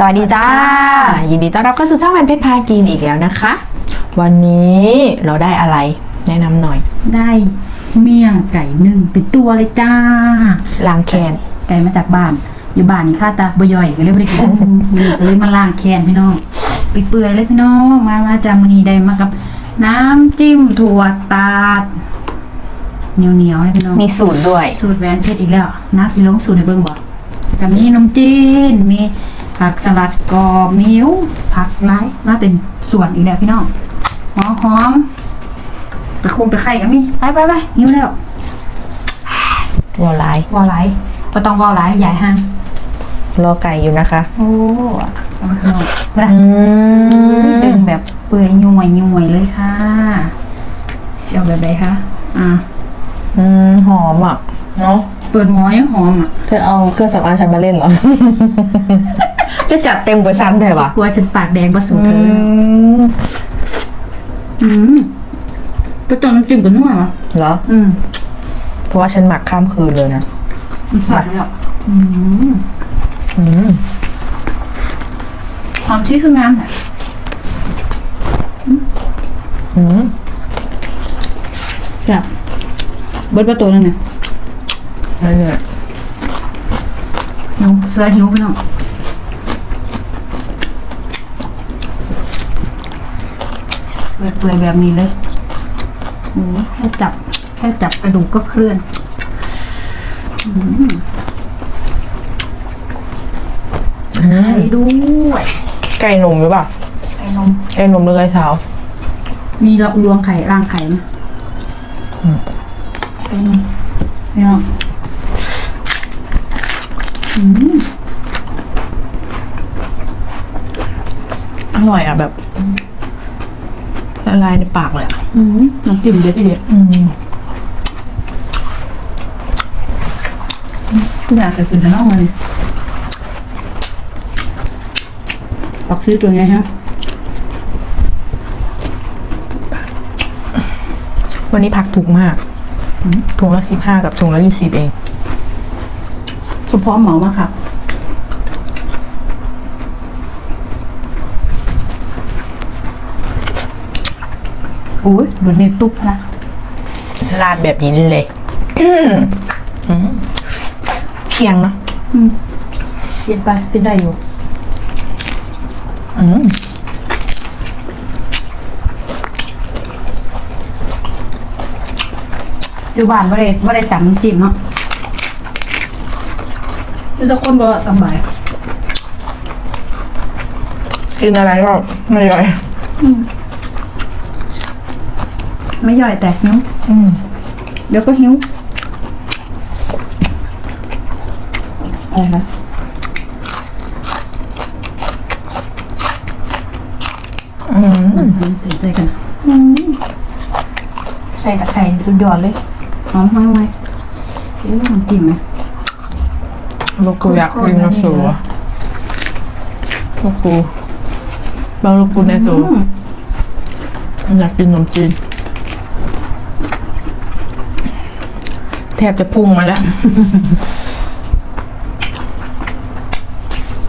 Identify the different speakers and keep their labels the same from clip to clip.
Speaker 1: สวัสดีจ้า ยินดีต้อนรับเข้าสู่ช่องแวนเพชรพากินอีกแล้วนะคะ วันนี้เราได้อะไรแนะนำหน่อย
Speaker 2: ได้เมี่ยงไก่นึ่งเป็นตัวเลยจ้า
Speaker 1: ล้างแคน
Speaker 2: ไก่มาจากบ้าน อยู่บ้านนี่ข้าตาบย่อยก็เลยไม่ได้กินเลยมาล้างแคนพี่น้องไปเปื่อยเลยพี่น้องมามาจามือนีได้มากับ น้ำจิ้มถั่วตาดเหนียวเหนียวๆเลยพี่น้อง
Speaker 1: มีสูตรด้วย
Speaker 2: สูตรแวนเพชรอีกแล้วน้าสิลงสูตรในเบิ้งบอกกับนี้นมจีนมี ผักสลัดกรอบมิ้ว ผักไร้มาเป็นส่วนอีกแล้วพี่น้องหอมหอมตะคุมตะไคร่กันนี่ไปไปไปหิวแล้ว
Speaker 1: วอลไลน์
Speaker 2: วอลไหลก็ต้องวอลไหลใหญ่ห้าง
Speaker 1: รอไก่อยู่นะคะ
Speaker 2: โอ้เอามาเอามา
Speaker 1: อืม
Speaker 2: ดึงแบบเปื่อยยุ่ยยุ่ยเลยค่ะเชียวแบบไหนคะ อ่า
Speaker 1: อืมหอมอะ เนาะ
Speaker 2: เปิดหมอยังหอมอะ
Speaker 1: เธอเอาเครื่องสำอางฉันมาเล่นเหรอ จะจัดเต็มกว่าฉันได้ปะ
Speaker 2: กลัวฉันปากแดงประสู
Speaker 1: อื
Speaker 2: เธอ
Speaker 1: ม
Speaker 2: อืมก็จนน้ำจิ้มกันนัวเหรอ
Speaker 1: เหรอ
Speaker 2: อืม
Speaker 1: เพราะว่าฉันหมักข้ามคืนเลยนะ
Speaker 2: มันสดเลยอะอืม
Speaker 1: อืม
Speaker 2: ความชี้คืองามอะ
Speaker 1: อืม
Speaker 2: แบบเบิร์ดประตูนั่นน่ะ
Speaker 1: นั่นแหละ
Speaker 2: หิวเสื้อหิวพี่น้องเปื่อยๆแบบนี้เลยโอ้แค่จับ แค่จับกระดูกก็เคลื่อน
Speaker 1: อืม
Speaker 2: ไข่ด้วย
Speaker 1: ไก่หนุ่มหรือเปล่า
Speaker 2: ไข่นม
Speaker 1: ไก่หนุ่มหรือไก่สาว
Speaker 2: มีละรวงไข่ร่างไข่ไหม
Speaker 1: อืม
Speaker 2: ไข่นมพี่น้องอืม
Speaker 1: อ ร่อยอะแบบละลายในปากเลยอะ
Speaker 2: อืมน้ำจิ้มเด็ดอีเด็ด
Speaker 1: อืม
Speaker 2: ทุกอย่างเกิดขึ้นข้างนอกมาเลยปักชื่อตัวไงฮะ
Speaker 1: วันนี้ผักถูกมากถุงละสิบห้ากับถุงละยี่สิบเอง
Speaker 2: เฉพาะเหมามาครั อ้ยดูนี่ตุ๊บนะ
Speaker 1: ราดแบบนี้เลยอืมเคียงเนาะ
Speaker 2: อืมกินไปกินได้อยู่
Speaker 1: อืม
Speaker 2: อยู่บ้านว่าได้ว่าได้จำน้ำจิ้มเนาะอยู่จะคนบ่สำบาย
Speaker 1: กินอะไรก็ไม่ย่อย
Speaker 2: ไม่ย่อยแต่หิว
Speaker 1: อืม
Speaker 2: เดี๋ยวก็หิวอะไรคะ
Speaker 1: อืม
Speaker 2: อืมใส่ใจกันอืมใส่ตะไคร้สุดยอดเลยหอมห้อยห้อยโอ้น้ำจิ้มไหม
Speaker 1: ลูกกูอยากกินน้ำสูอะลูกกูบางลูกกูในสู
Speaker 2: อืม
Speaker 1: อยากกินขนมจีน แทบจะพุ่งมาแล้ว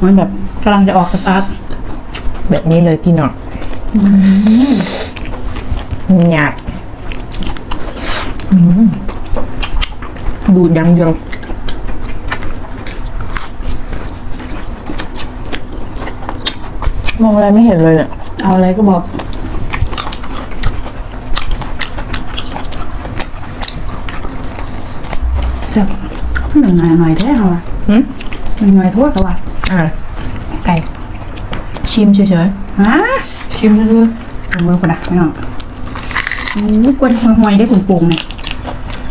Speaker 2: มันแบบกำลังจะออกสตาร์ท
Speaker 1: แบบนี้เลยพี่น้องหยาดอืมดูดอยังเดียวมองอะไรไม่เห็นเลยเนี่ย
Speaker 2: เอาอะไรก็บอก หนึ่งหน่อยหน่อยแท้เหรอ
Speaker 1: หืม
Speaker 2: หนึ่งหน่อยโทษเขาว่ะ
Speaker 1: อ่าไก่ชิมเฉย
Speaker 2: ฮะ
Speaker 1: ๆชิมเฉย
Speaker 2: เอามือคนละไม่เอาอู้กวนห่วยๆได้ปุ่งๆเนี่ย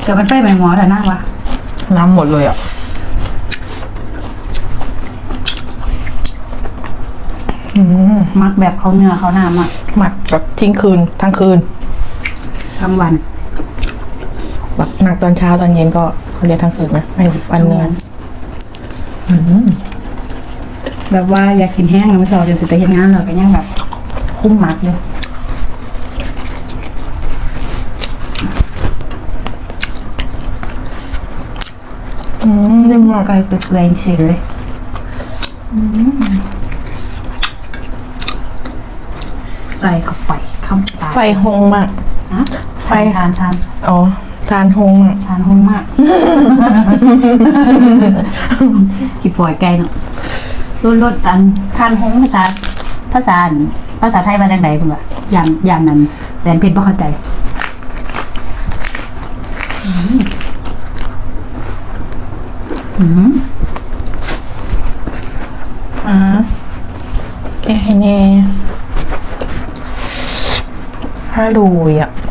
Speaker 2: เกิดมันไฟใบหมอแต่หน้าวะ
Speaker 1: ๆน้ำหมดเลยอะอืม
Speaker 2: มักแบบเขาเนื้อเขาหน้ามัก
Speaker 1: หมักแบบทิ้งคืนทั้งคืน
Speaker 2: ทั้งวัน
Speaker 1: แบบหมักตอนเช้าตอนเย็นก็ เขาเรียกทั้งคืนไหมไม่วันเนื้อ
Speaker 2: แบบว่าอยากกินแห้งนะไม่สอบจนสิแต่เห็นงานเราก็ยังแบบ คุ้มมากเลย
Speaker 1: อืม
Speaker 2: ยังอไกลเปลือยจริเลยใส่เข้าไปคำา
Speaker 1: ไฟหงมากไฟ
Speaker 2: ทานทาน
Speaker 1: อ๋อ ทานหงมาก
Speaker 2: ทานหงมาก กี่ฝอยไก่เนาะรถรถอันทานหงภาษาภาษาอันภาษาไทยมาจากไหนคุณวะยามยามนั้นแหวนเพชรบ่เข้าใจอืมอืม
Speaker 1: อ่าแกให้แน่ฮัลโหลอะต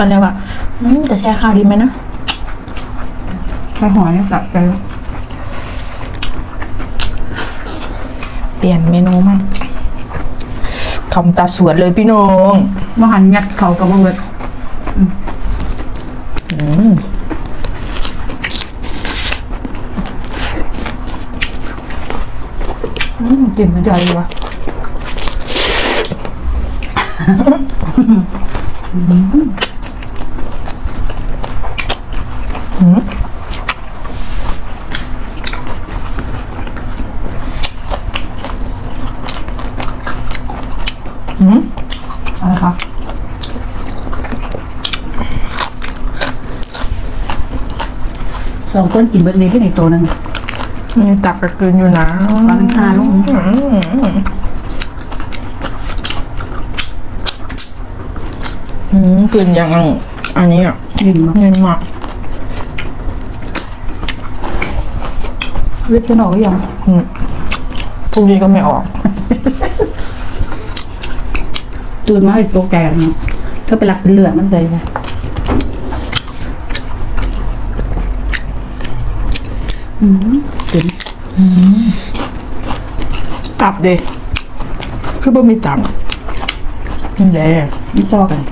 Speaker 1: อนแรกว่าอืมจะแชร์ข่าวดีไหมนะ
Speaker 2: ไปหัวเนี่ยสับไป
Speaker 1: เปลี่ยนเมนูมากคำตาสวนเลยพี่น้อง
Speaker 2: มหันยัดเขากับบ่เบิด
Speaker 1: อืม
Speaker 2: อืมกลิ่นมันจะอะไรวะ
Speaker 1: อืม อืม
Speaker 2: อะไรคะสองคนกินเบิดเลยที่ในตัวหนึง
Speaker 1: นี่ตักกระกินอยู่นะ
Speaker 2: วางทาลง
Speaker 1: อืมอืมกลิ่นอย่างอันนี้อะ
Speaker 2: กลิ่นมัน
Speaker 1: เงินมาก
Speaker 2: เล็บจะหนอกหรือยัง
Speaker 1: อืมพรุ่งนี้ก็ไม่ออก
Speaker 2: ตื่นมาให้ตกใจกันเนาะเธอไปรักเป็นเลือดมันเลยนะอืมกลิ่น
Speaker 1: ตับดิคือบ่มีตับนี่แหละ
Speaker 2: ไม่ชอบกัน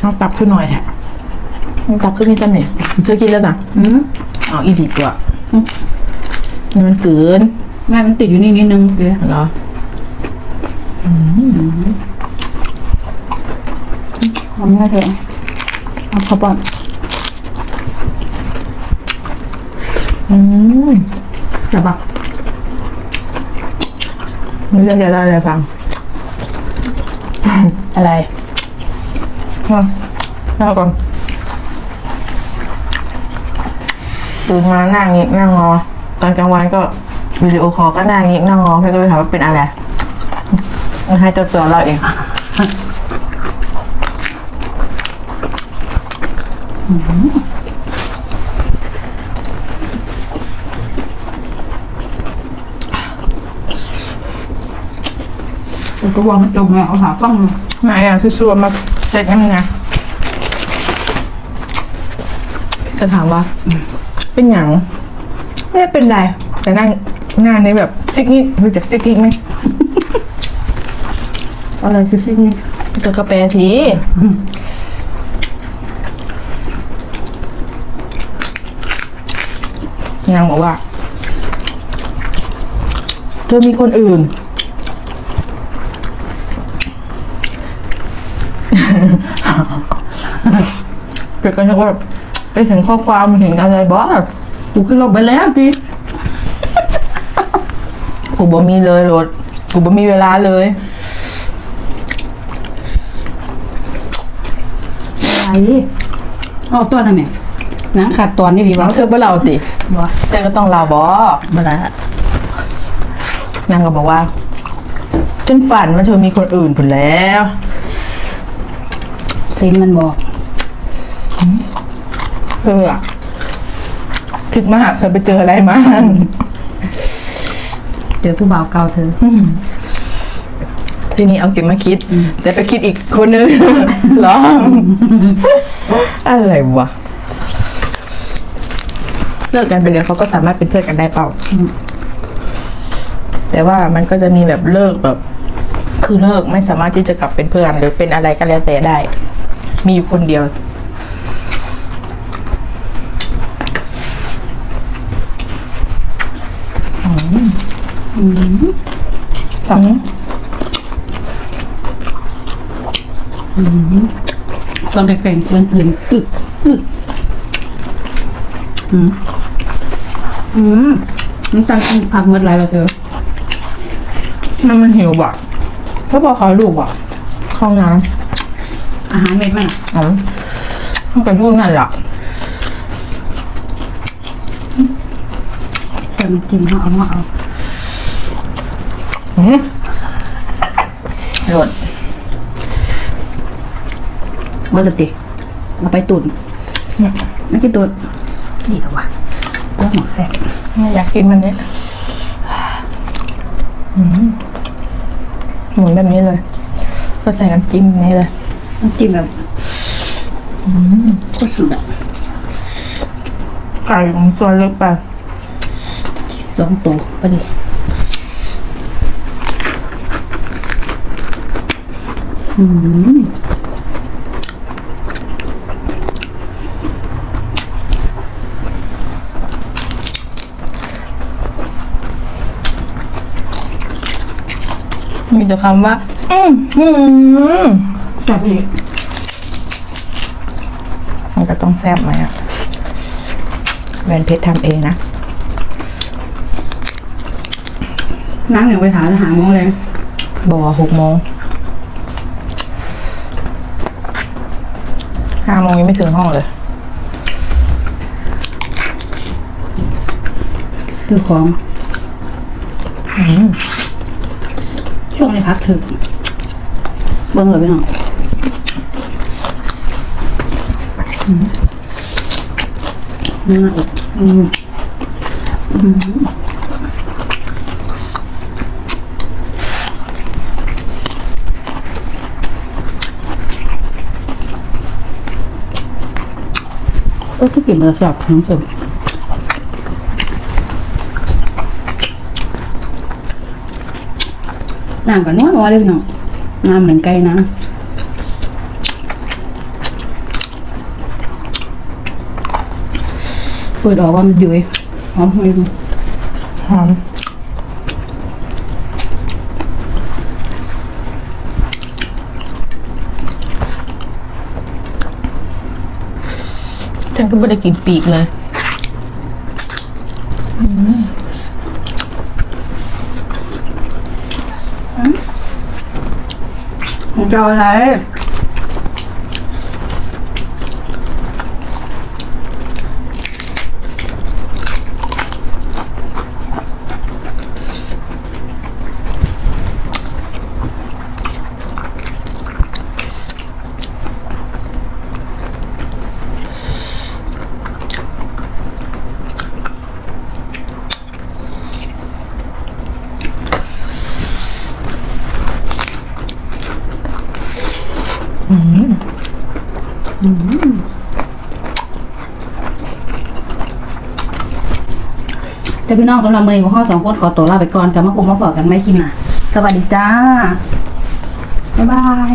Speaker 1: เอาตับขึ้นหน่อยแฮะเอาตับขึ้นมีตำหนิเธอกินแล้วนะ
Speaker 2: อืม
Speaker 1: เอาอีดีกว่านี่ มันเกิน
Speaker 2: แม่มันติดอยู่นี่นิดนึงเดี๋ยว
Speaker 1: เหรอ
Speaker 2: ทำง่ายเถอะเอาเข้าปอน
Speaker 1: อืม
Speaker 2: จะบัก
Speaker 1: ไม่เรียกจะได้อะไรฟัง
Speaker 2: อะไร
Speaker 1: มาเล่าก่อน ตื่นมาหน้างิกหน้างอ ตอนกลางวันก็วิดีโอคอลก็หน้างิกหน้างอพี่ก็เลยถามว่าเป็นอะไรมันให้เจ้าตัวเราเอง
Speaker 2: ก็วางมันจมไงเอาหาฟังเลย
Speaker 1: ไหนอะสู้ๆมาเสร็จยังไงจะถามว่า เป็นหยังไม่ได้เป็นไร แต่นั่งหน้านี้แบบซิกนิกรู้จักซิกนิกไหม
Speaker 2: อะไรคือซิ่งนี่
Speaker 1: ก็กาแฟทีนางบอกว่า เธอมีคนอื่น เกิดกันนึกว่า ไปเห็นข้อความเห็นอะไรบ้า
Speaker 2: กูขึ้นลงไปแล้วจี
Speaker 1: กูบ่มีเลยรถกูบ่มีเวลาเลย
Speaker 2: อะไรเอาตัวนั่นแหละนะขาดตอนนี่ดีวะ
Speaker 1: เธอบ่เล่าติ
Speaker 2: บ่
Speaker 1: แต่ก็ต้องเล่าบ่
Speaker 2: บ่ละ
Speaker 1: นางก็บอกว่าจนฝันว่าเธอมีคนอื่นผุนแล้ว
Speaker 2: เซ็งมันบอก
Speaker 1: เธออะคิดมากเธอไปเจออะไรมา
Speaker 2: เจอผู้บ่าวเก่าเธอ
Speaker 1: ทีนี้เอาเก็บมาคิด แต่ไปคิดอีกคนนึงเหรอ อะไรวะเลิกกันไปเลยเขาก็สามารถเป็นเพื่อนกันได้เปล่า แต่ว่ามันก็จะมีแบบเลิกแบบ คือเลิกไม่สามารถที่จะกลับเป็นเพื่อนหรือเป็นอะไรก็แล้วแต่ได้ มีอยู่คนเดียว อืม
Speaker 2: ตอนเด็กๆเพื่อนอื่นตึกตึกอืมอืมน้ำตาลกินผักเมื่อไรแล้วเธอ
Speaker 1: มันมันหิวบ่ะ
Speaker 2: เขาบอกเขาลูกบอก
Speaker 1: เข้าน้
Speaker 2: อาหารเม็ดไหม
Speaker 1: อ๋อมันก็ยุ่งนั่นแหละ
Speaker 2: แต่มันกินเขาเอามาเอา
Speaker 1: อืมหลด
Speaker 2: เบอร์สติเอาไปตุนไม่กินตุนดีกว่าเรื่องหมกแซ่บ
Speaker 1: ไม่อยากกินมันนี้อืมหมุนแบบนี้เลย ก็ใส่น้ำจิ้มนี้เลย
Speaker 2: น้ำจิ้มแบบโคตรสุดอะ
Speaker 1: ไก่ของตัวเล็กไป
Speaker 2: สองตัวพอดีอืม
Speaker 1: มีแต่คำว่า อืมอืม
Speaker 2: แซ่บอีก
Speaker 1: มันก็ต้องแซ่บไหมอะแวนเพชรทำเองนะ
Speaker 2: นั่งอย่างไปถามหาโมงแรง
Speaker 1: บอกว่าหกโมงห้าโมงยังไม่ถึงห้องเลย
Speaker 2: ซื้อของช่วงนี้พักถึงเบิ้งเลยพี่น้องอืมเนื้ออกอืมอืม เออที่กินมันจะแซ่บทั้งสุดน้ำกับนัวนัวเลยพี่น้องน้ำเหมือนไก่น้ำเปิดออกว่ามันยุ้ยหอมหุย
Speaker 1: หอม ฉันก็ไม่ได้กินปีกเลย
Speaker 2: ของเจ้าอะไร แต่พี่น้องกำลังมือนี้พวกเราสองคนขอตัวลาไปก่อนจะมาพบมาบอกกันไม่คิดนะสวัสดีจ้า บ๊ายบาย